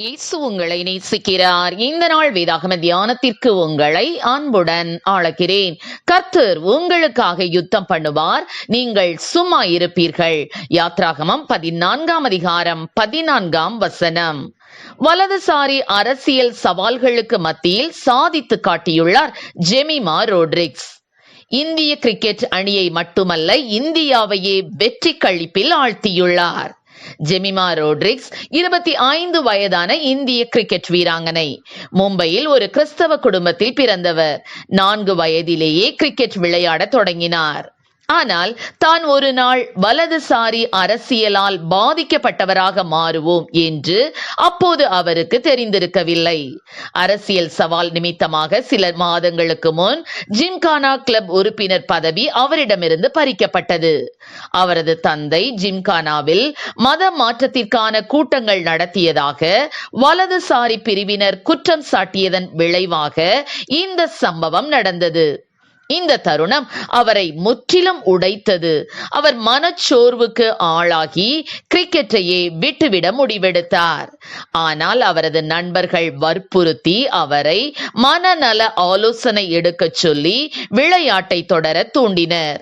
இயேசு உங்களை நேசிக்கிறார். இந்த நாள் வேதாகம தியானத்திற்கு உங்களை அன்புடன் அழைக்கிறேன் கர்த்தர் உங்களுக்காக யுத்தம் பண்ணுவார். நீங்கள் சும்மா இருப்பீர்கள். யாத்ராகமம் பதினான்காம் அதிகாரம் பதினான்காம் வசனம். வலதுசாரி அரசியல் சவால்களுக்கு மத்தியில் சாதித்து காட்டியுள்ளார் ஜெமிமா ரோட்ரிக்ஸ். இந்திய கிரிக்கெட் அணியை மட்டுமல்ல இந்தியாவையே வெற்றி கழிப்பில் ஆழ்த்தியுள்ளார். ஜெமிமா ரோட்ரிக்ஸ் இருபத்தி ஐந்து வயதான இந்திய கிரிக்கெட் வீராங்கனை. மும்பையில் ஒரு கிறிஸ்தவ குடும்பத்தில் பிறந்தவர். நான்கு வயதிலேயே கிரிக்கெட் விளையாட தொடங்கினார். ஆனால் தான் ஒரு நாள் வலதுசாரி அரசியலால் பாதிக்கப்பட்டவராக மாறுவோம் என்று அப்போது அவருக்கு தெரிந்திருக்கவில்லை. அரசியல் சவால் நிமித்தமாக சில மாதங்களுக்கு முன் ஜிம்கானா கிளப் உறுப்பினர் பதவி அவரிடமிருந்து பறிக்கப்பட்டது. அவரது தந்தை ஜிம்கானாவில் மத மாற்றத்திற்கான கூட்டங்கள் நடத்தியதாக வலதுசாரி பிரிவினர் குற்றம் சாட்டியதன் விளைவாக இந்த சம்பவம் நடந்தது. இந்த தருணம் அவரை முற்றிலும் உடைத்தது. அவர் மனச்சோர்வுக்கு ஆளாகி கிரிக்கெட்டையே விட்டுவிட முடிவெடுத்தார். ஆனால் அவரது நண்பர்கள் வற்புறுத்தி அவரை மனநல ஆலோசனை எடுக்கச் சொல்லி விளையாட்டை தொடர தூண்டினர்.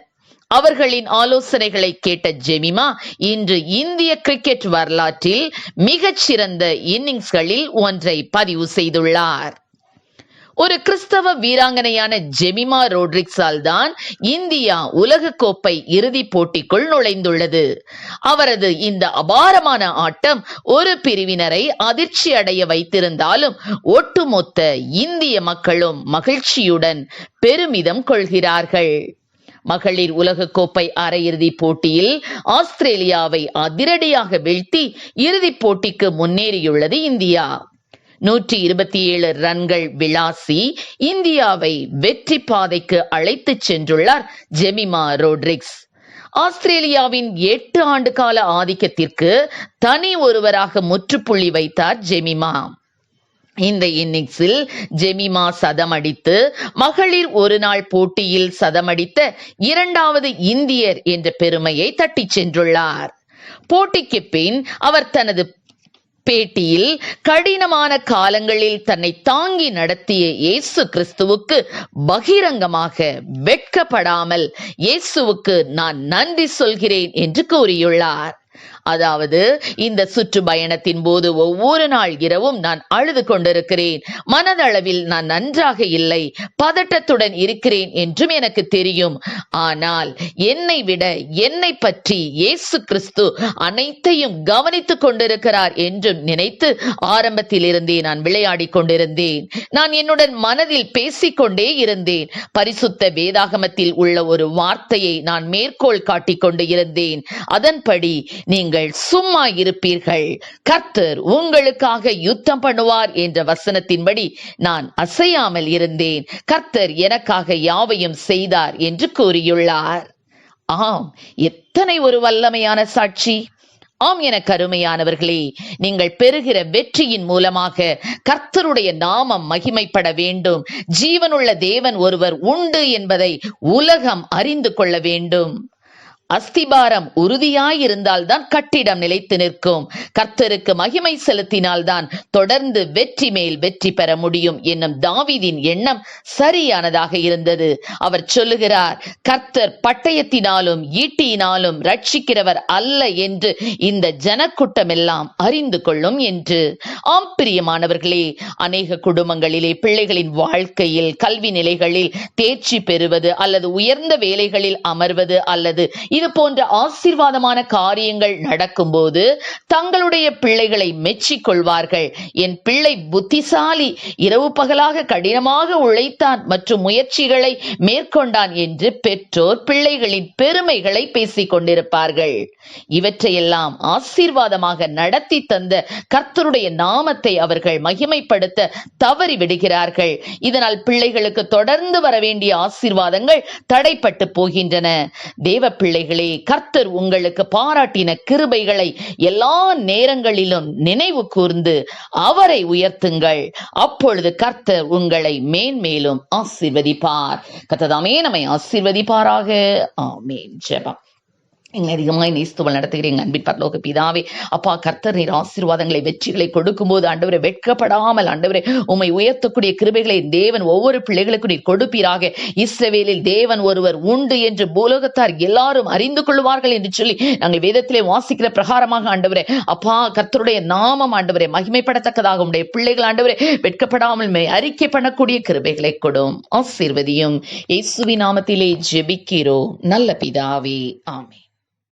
அவர்களின் ஆலோசனைகளை கேட்ட ஜெமிமா இன்று இந்திய கிரிக்கெட் வரலாற்றில் மிகச்சிறந்த இன்னிங்ஸ்களில் ஒன்றை பதிவு செய்துள்ளார். ஒரு கிறிஸ்தவ வீராங்கனையான ஜெமிமா ரோட்ரிக்ஸால் தான் இந்தியா உலக கோப்பை இறுதிப் போட்டிக்குள் நுழைந்துள்ளது. அவரது இந்த அபாரமான ஆட்டம் ஒரு பிரிவினரை அதிர்ச்சி அடைய வைத்திருந்தாலும் ஒட்டுமொத்த இந்திய மக்களும் மகிழ்ச்சியுடன் பெருமிதம் கொள்கிறார்கள். மகளிர் உலகக்கோப்பை அரையிறுதிப் போட்டியில் ஆஸ்திரேலியாவை அதிரடியாக வீழ்த்தி இறுதிப் போட்டிக்கு முன்னேறியுள்ளது இந்தியா. நூற்றி இருபத்தி ஏழு ரன்கள் விளாசி இந்தியாவை வெற்றி பாதைக்கு அழைத்துச் சென்றுள்ளார் ஜெமிமா ரோட்ரிக்ஸ். ஆஸ்திரேலியாவின் எட்டு ஆண்டு கால ஆதிக்கத்திற்கு தனி ஒருவராக முற்றுப்புள்ளி வைத்தார் ஜெமிமா. இந்த இன்னிங்ஸில் ஜெமிமா சதமடித்து மகளிர் ஒரு நாள் போட்டியில் சதமடித்த இரண்டாவது இந்தியர் என்ற பெருமையை தட்டிச் சென்றுள்ளார். போட்டிக்கு பின் அவர் தனது பேட்டியில் கடினமான காலங்களில் தன்னை தாங்கி நடத்திய இயேசு கிறிஸ்துவுக்கு பகிரங்கமாக வெட்கப்படாமல் இயேசுவுக்கு நான் நன்றி சொல்கிறேன் என்று கூறியுள்ளார். அதாவது இந்த சுற்றுப்பயணத்தின் போது ஒவ்வொரு நாள் இரவும் நான் அழுது கொண்டிருக்கிறேன். மனதளவில் நான் நன்றாக இல்லை. பதட்டத்துடன் இருக்கிறேன் என்றும் எனக்கு தெரியும். ஆனால் என்னை விட என்னை பற்றி இயேசு கிறிஸ்து அனைத்தையும் கவனித்துக் கொண்டிருக்கிறார் என்றும் நினைத்து ஆரம்பத்தில் இருந்தே நான் விளையாடி கொண்டிருந்தேன். நான் என்னுடன் மனதில் பேசிக்கொண்டே இருந்தேன். பரிசுத்த வேதாகமத்தில் உள்ள ஒரு வார்த்தையை நான் மேற்கோள் காட்டிக் கொண்டு இருந்தேன். அதன்படி நீங்கள் சும்மா இருப்பீர்கள். கர்த்தர் உங்களுக்காக யுத்தம் பண்ணுவார் என்ற வசனத்தின்படி நான் அசையாமல் இருந்தேன். கர்த்தர் எனக்காக யாவையும் செய்தார் என்று கூறியுள்ளார். ஆம் எத்தனை ஒரு வல்லமையான சாட்சி. ஆம் என கருமையானவர்களே நீங்கள் பெறுகிற வெற்றியின் மூலமாக கர்த்தருடைய நாமம் மகிமைப்பட வேண்டும். ஜீவனுள்ள தேவன் ஒருவர் உண்டு என்பதை உலகம் அறிந்து கொள்ள வேண்டும். அஸ்திபாரம் உறுதியாயிருந்தால்தான் கட்டிடம் நிலைத்து நிற்கும். கர்த்தருக்கு மகிமை செலுத்தினால்தான் தொடர்ந்து வெற்றி மேல் வெற்றி பெற முடியும் என்னும் தாவிதின் எண்ணம் சரியானதாக இருந்தது. அவர் சொல்லுகிறார் கர்த்தர் பட்டயத்தினாலும் ஈட்டியினாலும் ரட்சிக்கிறவர் அல்ல என்று இந்த ஜனக்கூட்டம் எல்லாம் அறிந்து கொள்ளும் என்று. ஆம் பிரியமானவர்களே அநேக குடும்பங்களிலே பிள்ளைகளின் வாழ்க்கையில் கல்வி நிலைகளில் தேர்ச்சி பெறுவது அல்லது உயர்ந்த வேலைகளில் அமர்வது அல்லது இது போன்ற ஆசீர்வாதமான காரியங்கள் நடக்கும்போது தங்களுடைய பிள்ளைகளை மெச்சிக் கொள்வார்கள் என் பிள்ளை புத்திசாலி இரவு பகலாக கடினமாக உழைத்தான் மற்றும் முயற்சிகளை மேற்கொண்டான் என்று பெற்றோர் பிள்ளைகளின் பெருமைகளை பேசிக் கொண்டிருப்பார்கள். இவற்றையெல்லாம் ஆசீர்வாதமாக நடத்தி தந்த கர்த்தருடைய நாமத்தை அவர்கள் மகிமைப்படுத்த தவறி விடுகிறார்கள். இதனால் பிள்ளைகளுக்கு தொடர்ந்து வர வேண்டிய ஆசீர்வாதங்கள் தடைப்பட்டு போகின்றன. தேவ பிள்ளைகள் கர்த்தர் உங்களுக்கு பாராட்டின கிருபைகளை எல்லா நேரங்களிலும் நினைவு கூர்ந்து அவரை உயர்த்துங்கள். அப்பொழுது கர்த்தர் உங்களை மேன்மேலும் ஆசிர்வதிப்பார். கர்த்ததாமே நம்மை ஆசிர்வதிப்பாராக. ஆமேன். ஜெபம். எங்களை அதிகமாக நேசித்து நடத்துகிறேன். அன்பின் பரலோக பிதாவே அப்பா கர்த்தர் நீர் ஆசீர்வாதங்களை வெற்றிகளை கொடுக்கும்போது ஆண்டவரை வெட்கப்படாமல் ஆண்டவரை உம்மை உயர்த்தக்கூடிய கிருபைகளை தேவன் ஒவ்வொரு பிள்ளைகளுக்கும் நீர் கொடுப்பீராக. இஸ்ரவேலில் தேவன் ஒருவர் உண்டு என்று பூலோகத்தார் எல்லாரும் அறிந்து கொள்வார்கள் என்று சொல்லி நாங்கள் வேதத்திலே வாசிக்கிற பிரகாரமாக ஆண்டவரே அப்பா கர்த்தருடைய நாமம் ஆண்டவரே மகிமைப்படத்தக்கதாக உடைய பிள்ளைகள் ஆண்டவரே வெட்கப்படாமல் மே அறிக்கை பண்ணக்கூடிய கிருபைகளை கொடும். ஆசீர்வதியும். இயேசுவி நாமத்திலே ஜெபிக்கிறோம். நல்ல பிதாவே ஆமே